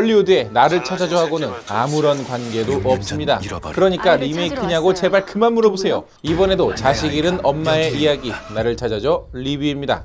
헐리우드에 나를 찾아줘 하고는 아무런 관계도 없습니다. 그러니까 리메이크냐고 제발 그만 물어보세요. 이번에도 자식 잃은 엄마의 이야기 나를 찾아줘 리뷰입니다.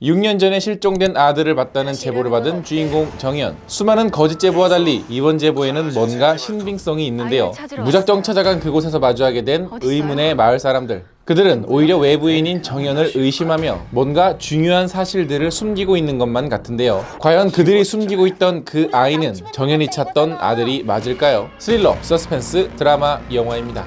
육년 전에 실종된 아들을 봤다는 제보를 받은 주인공 정현. 수많은 거짓 제보와 달리 이번 제보에는 뭔가 신빙성이 있는데요. 무작정. 찾아간 그곳에서 마주하게 된? 의문의 마을 사람들. 그들은 오히려 외부인인 정현을 의심하며 뭔가 중요한 사실들을 숨기고 있는 것만 같은데요. 과연 그들이 숨기고 있던 그 아이는 정현이 찾던 아들이 맞을까요? 스릴러, 서스펜스, 드라마, 영화입니다.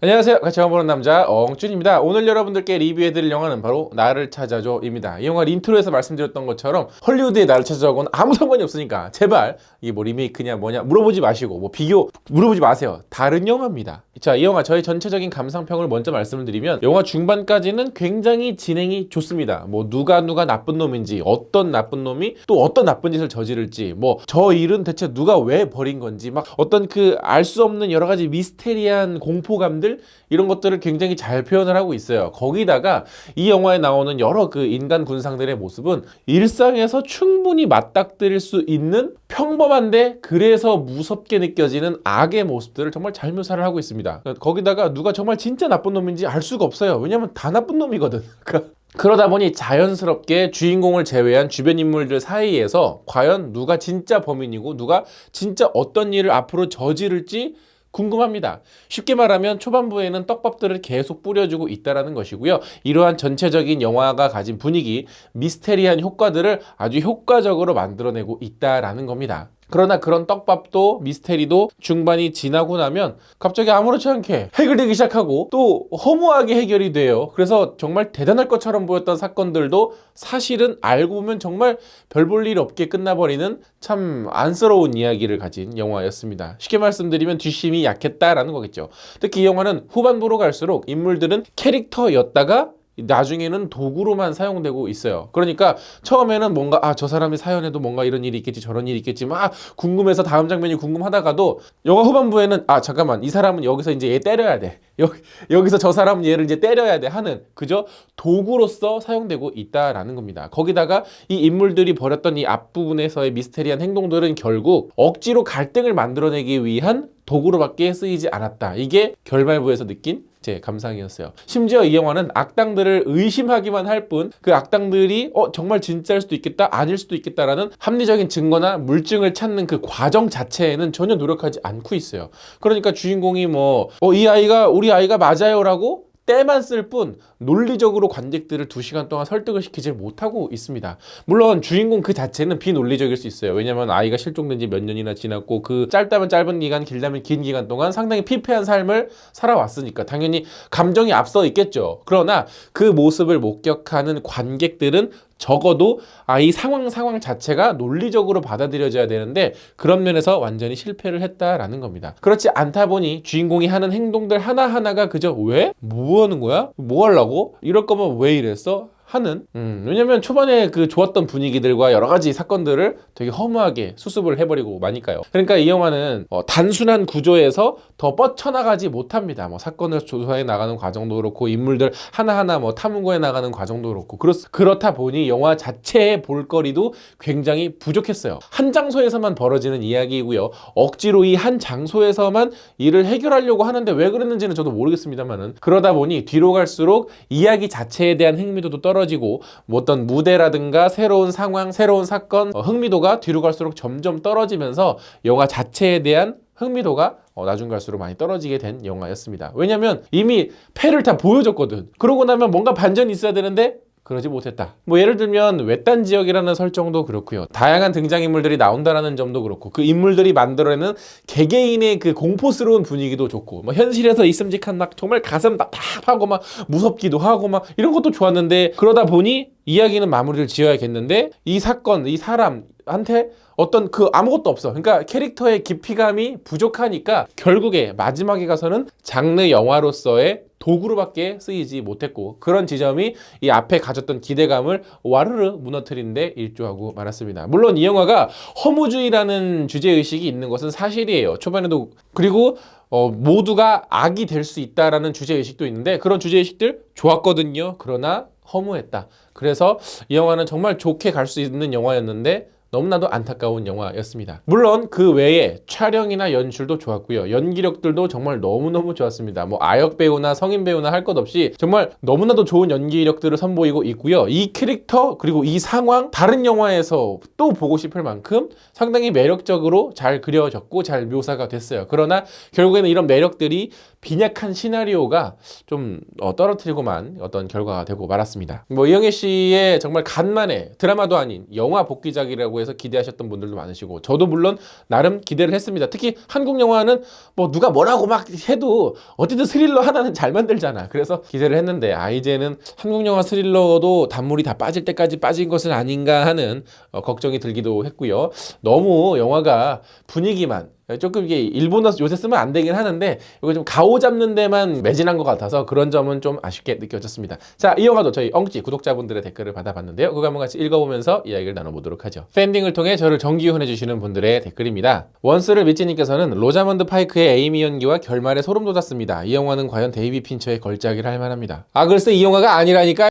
안녕하세요. 같이 영화 보는 남자 엉준입니다. 오늘 여러분들께 리뷰해드릴 영화는 바로 나를 찾아줘입니다. 이 영화 인트로에서 말씀드렸던 것처럼 헐리우드의 나를 찾아줘하고는 아무 상관이 없으니까 제발 이게 뭐 리메이크냐 뭐냐 물어보지 마시고 뭐 비교 물어보지 마세요. 다른 영화입니다. 자, 이 영화 저의 전체적인 감상평을 먼저 말씀을 드리면 영화 중반까지는 굉장히 진행이 좋습니다. 뭐 누가 누가 나쁜 놈인지 어떤 나쁜 놈이 또 어떤 나쁜 짓을 저지를지 뭐 저 일은 대체 누가 왜 버린 건지 막 어떤 그 알 수 없는 여러 가지 미스테리한 공포감들 이런 것들을 굉장히 잘 표현을 하고 있어요. 거기다가 이 영화에 나오는 여러 그 인간 군상들의 모습은 일상에서 충분히 맞닥뜨릴 수 있는 평범한데 그래서 무섭게 느껴지는 악의 모습들을 정말 잘 묘사를 하고 있습니다. 거기다가 누가 정말 진짜 나쁜 놈인지 알 수가 없어요. 왜냐면 다 나쁜 놈이거든. 그러다 보니 자연스럽게 주인공을 제외한 주변 인물들 사이에서 과연 누가 진짜 범인이고 누가 진짜 어떤 일을 앞으로 저지를지 궁금합니다. 쉽게 말하면 초반부에는 떡밥들을 계속 뿌려주고 있다라는 것이고요. 이러한 전체적인 영화가 가진 분위기, 미스테리한 효과들을 아주 효과적으로 만들어내고 있다라는 겁니다. 그러나 그런 떡밥도 미스테리도 중반이 지나고 나면 갑자기 아무렇지 않게 해결되기 시작하고 또 허무하게 해결이 돼요. 그래서 정말 대단할 것처럼 보였던 사건들도 사실은 알고 보면 정말 별 볼 일 없게 끝나버리는 참 안쓰러운 이야기를 가진 영화였습니다. 쉽게 말씀드리면 뒷심이 약했다라는 거겠죠. 특히 이 영화는 후반부로 갈수록 인물들은 캐릭터였다가 나중에는 도구로만 사용되고 있어요. 그러니까 처음에는 뭔가 아 저 사람이 사연에도 뭔가 이런 일이 있겠지 저런 일이 있겠지 막 궁금해서 다음 장면이 궁금하다가도 영화 후반부에는 아 잠깐만 이 사람은 여기서 이제 얘 때려야 돼. 여기 여기서 저 사람은 얘를 이제 때려야 돼 하는 그저 도구로서 사용되고 있다라는 겁니다. 거기다가 이 인물들이 벌였던 이 앞부분에서의 미스테리한 행동들은 결국 억지로 갈등을 만들어내기 위한 도구로밖에 쓰이지 않았다. 이게 결말부에서 느낀 제 감상이었어요. 심지어 이 영화는 악당들을 의심하기만 할 뿐 그 악당들이 어 정말 진짜일 수도 있겠다 아닐 수도 있겠다라는 합리적인 증거나 물증을 찾는 그 과정 자체에는 전혀 노력하지 않고 있어요. 그러니까 주인공이 뭐 어 이 아이가 우리 아이가 맞아요라고 때만 쓸 뿐 논리적으로 관객들을 두 시간 동안 설득을 시키지 못하고 있습니다. 물론 주인공 그 자체는 비논리적일 수 있어요. 왜냐면 아이가 실종된 지 몇 년이나 지났고 그 짧다면 짧은 기간, 길다면 긴 기간 동안 상당히 피폐한 삶을 살아왔으니까 당연히 감정이 앞서 있겠죠. 그러나 그 모습을 목격하는 관객들은 적어도 아 이 상황 상황 자체가 논리적으로 받아들여져야 되는데 그런 면에서 완전히 실패를 했다라는 겁니다. 그렇지 않다 보니 주인공이 하는 행동들 하나하나가 그저 왜? 뭐 하는 거야? 뭐 하려고? 이럴 거면 왜 이랬어? 하는 음, 왜냐면 초반에 그 좋았던 분위기들과 여러 가지 사건들을 되게 허무하게 수습을 해버리고 마니까요. 그러니까 이 영화는 어, 단순한 구조에서 더 뻗쳐나가지 못합니다. 뭐 사건을 조사해 나가는 과정도 그렇고 인물들 하나하나 뭐 탐구해 나가는 과정도 그렇고 그렇, 그렇다 보니 영화 자체의 볼거리도 굉장히 부족했어요. 한 장소에서만 벌어지는 이야기이고요. 억지로 이 한 장소에서만 일을 해결하려고 하는데 왜 그랬는지는 저도 모르겠습니다만은 그러다 보니 뒤로 갈수록 이야기 자체에 대한 흥미도도 떨어지고 뭐 어떤 무대라든가 새로운 상황, 새로운 사건 어, 흥미도가 뒤로 갈수록 점점 떨어지면서 영화 자체에 대한 흥미도가 어, 나중 갈수록 많이 떨어지게 된 영화였습니다. 왜냐면 이미 패를 다 보여줬거든. 그러고 나면 뭔가 반전이 있어야 되는데 그러지 못했다. 뭐 예를 들면 외딴 지역이라는 설정도 그렇고요. 다양한 등장인물들이 나온다라는 점도 그렇고 그 인물들이 만들어내는 개개인의 그 공포스러운 분위기도 좋고 뭐 현실에서 있음직한 막 정말 가슴 답답하고 막 무섭기도 하고 막 이런 것도 좋았는데 그러다 보니 이야기는 마무리를 지어야겠는데 이 사건, 이 사람한테 어떤 그 아무것도 없어. 그러니까 캐릭터의 깊이감이 부족하니까 결국에 마지막에 가서는 장르 영화로서의 도구로밖에 쓰이지 못했고 그런 지점이 이 앞에 가졌던 기대감을 와르르 무너뜨리는데 일조하고 말았습니다. 물론 이 영화가 허무주의라는 주제 의식이 있는 것은 사실이에요. 초반에도 그리고 어, 모두가 악이 될 수 있다라는 주제 의식도 있는데 그런 주제 의식들 좋았거든요. 그러나 허무했다. 그래서 이 영화는 정말 좋게 갈 수 있는 영화였는데 너무나도 안타까운 영화였습니다. 물론 그 외에 촬영이나 연출도 좋았고요. 연기력들도 정말 너무너무 좋았습니다. 뭐 아역 배우나 성인 배우나 할 것 없이 정말 너무나도 좋은 연기력들을 선보이고 있고요. 이 캐릭터 그리고 이 상황 다른 영화에서 또 보고 싶을 만큼 상당히 매력적으로 잘 그려졌고 잘 묘사가 됐어요. 그러나 결국에는 이런 매력들이 빈약한 시나리오가 좀 어, 떨어뜨리고만 어떤 결과가 되고 말았습니다. 뭐 이영애 씨의 정말 간만에 드라마도 아닌 영화 복귀작이라고 해서 기대하셨던 분들도 많으시고 저도 물론 나름 기대를 했습니다. 특히 한국 영화는 뭐 누가 뭐라고 막 해도 어쨌든 스릴러 하나는 잘 만들잖아. 그래서 기대를 했는데 아 이제는 한국 영화 스릴러도 단물이 다 빠질 때까지 빠진 것은 아닌가 하는 어, 걱정이 들기도 했고요. 너무 영화가 분위기만 조금 이게 일본어 요새 쓰면 안 되긴 하는데 이거 좀 가오 잡는 데만 매진한 것 같아서 그런 점은 좀 아쉽게 느껴졌습니다. 자, 이 영화도 저희 엉찌 구독자분들의 댓글을 받아봤는데요. 그거 한번 같이 읽어보면서 이야기를 나눠보도록 하죠. 팬딩을 통해 저를 정기훈해주시는 분들의 댓글입니다. 원스를 미치님께서는 로자먼드 파이크의 에이미 연기와 결말에 소름 돋았습니다. 이 영화는 과연 데이비 핀처의 걸작이라 할 만합니다. 아, 글쎄 이 영화가 아니라니까.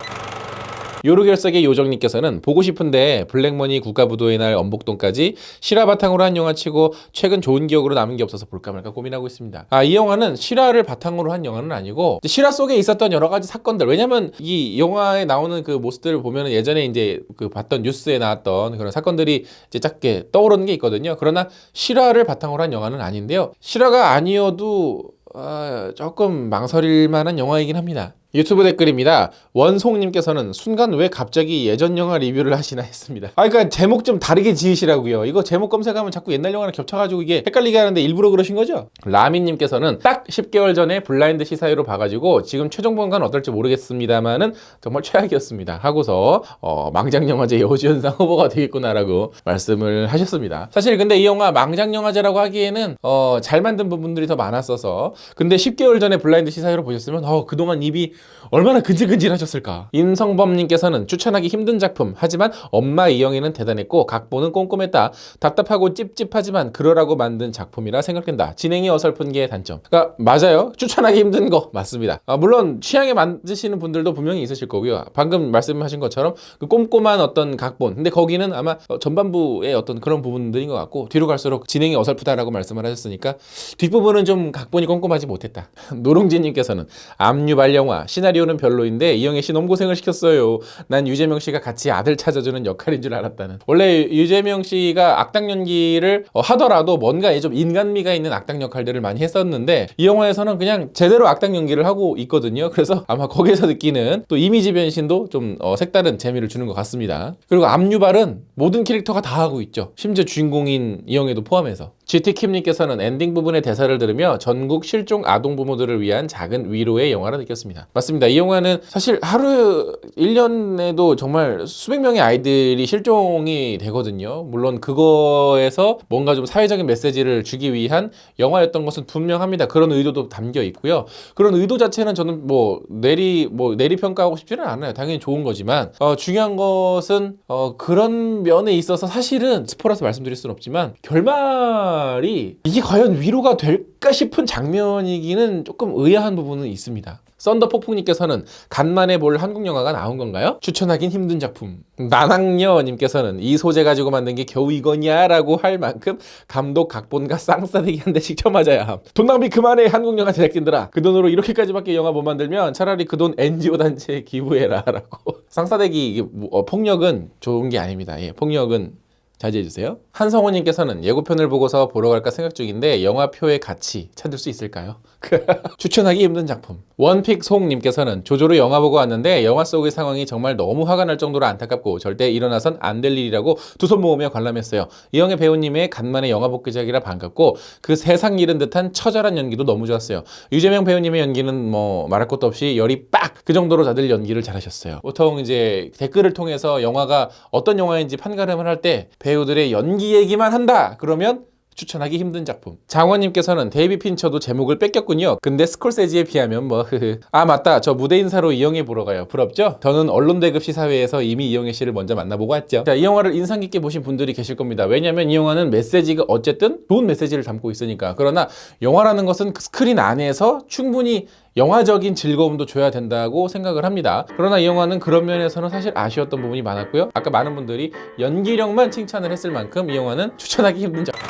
요르결석의 요정님께서는 보고 싶은데 블랙머니 국가부도의 날 엄복동까지 실화 바탕으로 한 영화치고 최근 좋은 기억으로 남은 게 없어서 볼까 말까 고민하고 있습니다. 아 이 영화는 실화를 바탕으로 한 영화는 아니고 실화 속에 있었던 여러 가지 사건들 왜냐면 이 영화에 나오는 그 모습들을 보면은 예전에 이제 그 봤던 뉴스에 나왔던 그런 사건들이 이제 작게 떠오르는 게 있거든요. 그러나 실화를 바탕으로 한 영화는 아닌데요. 실화가 아니어도 아, 조금 망설일 만한 영화이긴 합니다. 유튜브 댓글입니다. 원송님께서는 순간 왜 갑자기 예전 영화 리뷰를 하시나 했습니다. 아, 그러니까 제목 좀 다르게 지으시라고요. 이거 제목 검색하면 자꾸 옛날 영화랑 겹쳐가지고 이게 헷갈리게 하는데 일부러 그러신 거죠? 라미님께서는 딱 10개월 전에 블라인드 시사회로 봐가지고 지금 최종 본관 어떨지 모르겠습니다만은 정말 최악이었습니다. 하고서 어, 망장영화제 여우주연상 후보가 되겠구나라고 말씀을 하셨습니다. 사실 근데 이 영화 망장영화제라고 하기에는 어, 잘 만든 부분들이 더 많았어서 근데 10개월 전에 블라인드 시사회로 보셨으면 어, 그동안 입이 얼마나 근질근질하셨을까. 임성범님께서는 추천하기 힘든 작품 하지만 엄마 이영애는 대단했고 각본은 꼼꼼했다. 답답하고 찝찝하지만 그러라고 만든 작품이라 생각된다. 진행이 어설픈 게 단점. 그러니까 맞아요. 추천하기 힘든 거 맞습니다. 아, 물론 취향에 맞으시는 분들도 분명히 있으실 거고요. 방금 말씀하신 것처럼 그 꼼꼼한 어떤 각본. 근데 거기는 아마 어, 전반부의 어떤 그런 부분들인 것 같고 뒤로 갈수록 진행이 어설프다라고 말씀을 하셨으니까 뒷부분은 좀 각본이 꼼꼼하지 못했다. 노롱진님께서는 압류발 영화 시나리오는 별로인데 이영애 씨 너무 고생을 시켰어요. 난 유재명 씨가 같이 아들 찾아주는 역할인 줄 알았다는. 원래 유재명 씨가 악당 연기를 어, 하더라도 뭔가 좀 인간미가 있는 악당 역할들을 많이 했었는데 이 영화에서는 그냥 제대로 악당 연기를 하고 있거든요. 그래서 아마 거기에서 느끼는 또 이미지 변신도 좀 어, 색다른 재미를 주는 것 같습니다. 그리고 압류발은 모든 캐릭터가 다 하고 있죠. 심지어 주인공인 이영애도 포함해서. GT킴님께서는 엔딩 부분의 대사를 들으며 전국 실종 아동 부모들을 위한 작은 위로의 영화라 느꼈습니다. 맞습니다. 이 영화는 사실 하루 1년에도 정말 수백 명의 아이들이 실종이 되거든요. 물론 그거에서 뭔가 좀 사회적인 메시지를 주기 위한 영화였던 것은 분명합니다. 그런 의도도 담겨 있고요. 그런 의도 자체는 저는 뭐 내리 뭐 내리 평가하고 싶지는 않아요. 당연히 좋은 거지만 어, 중요한 것은 어, 그런 면에 있어서 사실은 스포라서 말씀드릴 수는 없지만 결말 이 이게 과연 위로가 될까 싶은 장면이기는 조금 의아한 부분은 있습니다. 썬더 폭풍님께서는 간만에 볼 한국 영화가 나온 건가요? 추천하긴 힘든 작품. 나낙녀님께서는 이 소재 가지고 만든 게 겨우 이거냐라고 할 만큼 감독 각본과 쌍싸대기 한 대씩 쳐맞아야 함. 돈 낭비 그만해 한국 영화 제작진들아. 그 돈으로 이렇게까지밖에 영화 못 만들면 차라리 그 돈 NGO 단체에 기부해라라고. 쌍싸대기 뭐, 어, 폭력은 좋은 게 아닙니다. 예, 폭력은 자제해주세요. 한성호님께서는 예고편을 보고서 보러 갈까 생각 중인데 영화표의 가치 찾을 수 있을까요? 추천하기 힘든 작품. 원픽 송님께서는 조조로 영화 보고 왔는데 영화 속의 상황이 정말 너무 화가 날 정도로 안타깝고 절대 일어나선 안 될 일이라고 두 손 모으며 관람했어요. 이영애 배우님의 간만에 영화 복귀작이라 반갑고 그 세상 잃은 듯한 처절한 연기도 너무 좋았어요. 유재명 배우님의 연기는 뭐 말할 것도 없이 열이 빡 그 정도로 다들 연기를 잘하셨어요. 보통 이제 댓글을 통해서 영화가 어떤 영화인지 판가름을 할때 배우들의 연기 얘기만 한다 그러면 추천하기 힘든 작품. 장원님께서는 데이비 핀처도 제목을 뺏겼군요. 근데 스콜세지에 비하면 뭐 흐흐. 아 맞다. 저 무대 인사로 이영애 보러 가요. 부럽죠? 저는 언론 대급 시사회에서 이미 이영애 씨를 먼저 만나보고 왔죠. 자, 이 영화를 인상 깊게 보신 분들이 계실 겁니다. 왜냐면 이 영화는 메시지가 어쨌든 좋은 메시지를 담고 있으니까. 그러나 영화라는 것은 그 스크린 안에서 충분히 영화적인 즐거움도 줘야 된다고 생각을 합니다. 그러나 이 영화는 그런 면에서는 사실 아쉬웠던 부분이 많았고요. 아까 많은 분들이 연기력만 칭찬을 했을 만큼 이 영화는 추천하기 힘든 작품.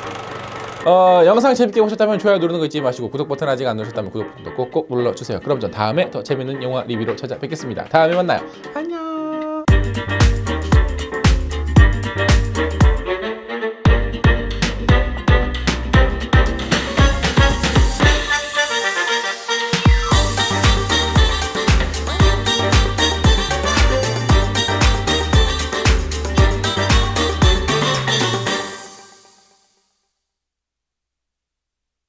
어, 영상 재밌게 보셨다면 좋아요 누르는 거 잊지 마시고 구독 버튼 아직 안 누르셨다면 구독 버튼도 꼭꼭 눌러주세요. 그럼 전 다음에 더 재밌는 영화 리뷰로 찾아뵙겠습니다. 다음에 만나요. 안녕.